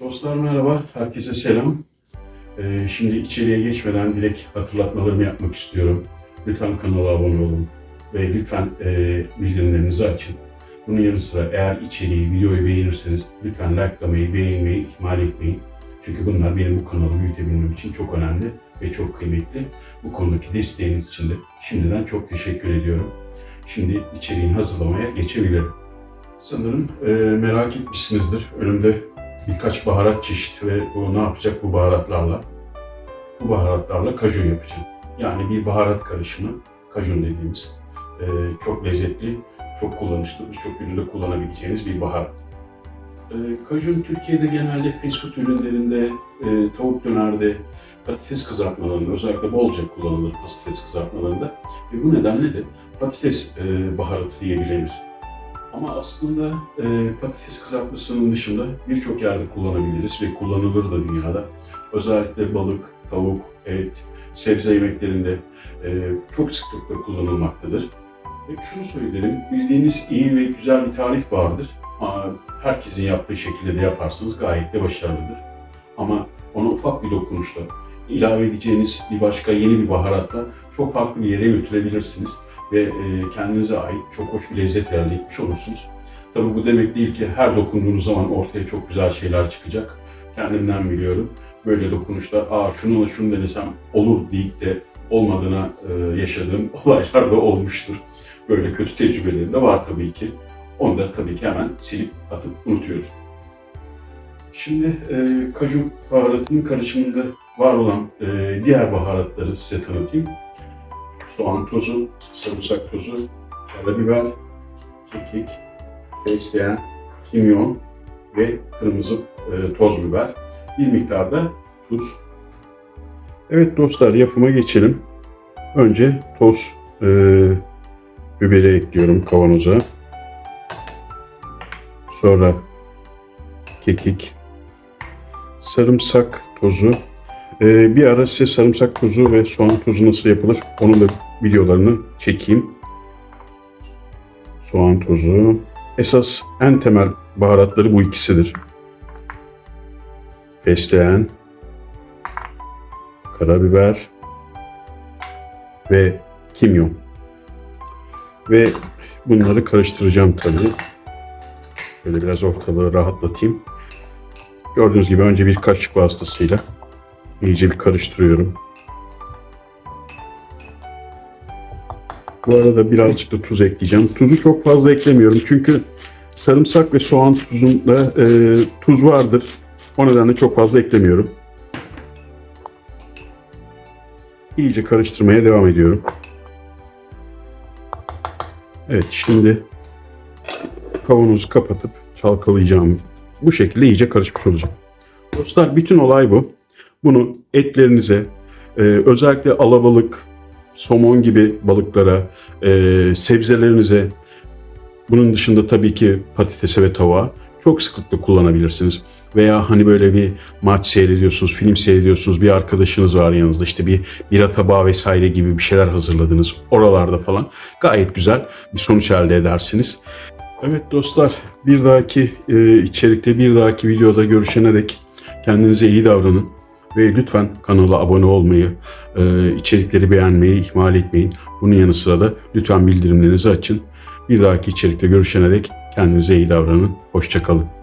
Dostlar merhaba, herkese selam. Ee, şimdi içeriye geçmeden direkt hatırlatmalarımı yapmak istiyorum. Lütfen kanala abone olun ve lütfen e, bildirimlerinizi açın. Bunun yanı sıra eğer içeriği, videoyu beğenirseniz lütfen likelamayı, beğenmeyi ihmal etmeyin. Çünkü bunlar benim bu kanalı büyütebilmem için çok önemli ve çok kıymetli. Bu konudaki desteğiniz için de şimdiden çok teşekkür ediyorum. Şimdi içeriğini hazırlamaya geçebilirim. Sanırım e, merak etmişsinizdir. Önümde birkaç baharat çeşidi ve bu ne yapacak bu baharatlarla? Bu baharatlarla kaju yapacağım. Yani bir baharat karışımı, kajun dediğimiz e, çok lezzetli, çok kullanışlı, birçok üründe kullanabileceğiniz bir baharat. E, kajun Türkiye'de genelde fast food ürünlerinde, e, tavuk dönerde, patates kızartmalarında özellikle bolca kullanılır patates kızartmalarında. Ve bu nedenle de patates e, baharatı diye bilinir. Ama aslında e, patates kızartmasının dışında birçok yerde kullanabiliriz ve kullanılır da dünyada. Özellikle balık, tavuk, et, sebze yemeklerinde e, çok sıklıkla kullanılmaktadır. Ve şunu söylerim, bildiğiniz iyi ve güzel bir tarif vardır. Herkesin yaptığı şekilde de yaparsanız gayet de başarılıdır. Ama ona ufak bir dokunuşla, ilave edeceğiniz bir başka yeni bir baharatla çok farklı bir yere götürebilirsiniz ve e, kendinize ait çok hoş bir lezzet elde etmiş olursunuz. Tabi bu demek değil ki her dokunduğunuz zaman ortaya çok güzel şeyler çıkacak. Kendimden biliyorum. Böyle dokunuşta aa şunu da şunu denesem olur deyip de olmadığına e, yaşadığım olaylar da olmuştur. Böyle kötü tecrübelerim de var tabii ki. Onları tabii ki hemen silip atıp unutuyoruz. Şimdi e, kaju baharatının karışımında var olan e, diğer baharatları size tanıtayım soğan tozu, sarımsak tozu, karabiber, kekik, fesleğen, kimyon ve kırmızı e, toz biber. Bir miktar da tuz. Evet dostlar yapıma geçelim. Önce toz e, biberi ekliyorum kavanoza. Sonra kekik, sarımsak tozu, ee, bir ara size sarımsak tozu ve soğan tozu nasıl yapılır onun da videolarını çekeyim. Soğan tozu. Esas en temel baharatları bu ikisidir. Fesleğen, karabiber ve kimyon. Ve bunları karıştıracağım tabii. Böyle biraz ortalığı rahatlatayım. Gördüğünüz gibi önce bir kaşık vasıtasıyla İyice bir karıştırıyorum. Bu arada birazcık da tuz ekleyeceğim. Tuzu çok fazla eklemiyorum çünkü sarımsak ve soğan tuzunda e, tuz vardır. O nedenle çok fazla eklemiyorum. İyice karıştırmaya devam ediyorum. Evet şimdi kavanozu kapatıp çalkalayacağım. Bu şekilde iyice karışmış olacak. Dostlar bütün olay bu. Bunu etlerinize, e, özellikle alabalık, somon gibi balıklara, e, sebzelerinize, bunun dışında tabii ki patatese ve tavuğa çok sıklıkla kullanabilirsiniz. Veya hani böyle bir maç seyrediyorsunuz, film seyrediyorsunuz, bir arkadaşınız var yanınızda işte bir bira tabağı vesaire gibi bir şeyler hazırladınız oralarda falan. Gayet güzel bir sonuç elde edersiniz. Evet dostlar bir dahaki e, içerikte bir dahaki videoda görüşene dek kendinize iyi davranın. Ve lütfen kanala abone olmayı, e, içerikleri beğenmeyi ihmal etmeyin. Bunun yanı sıra da lütfen bildirimlerinizi açın. Bir dahaki içerikte görüşene dek kendinize iyi davranın. Hoşçakalın.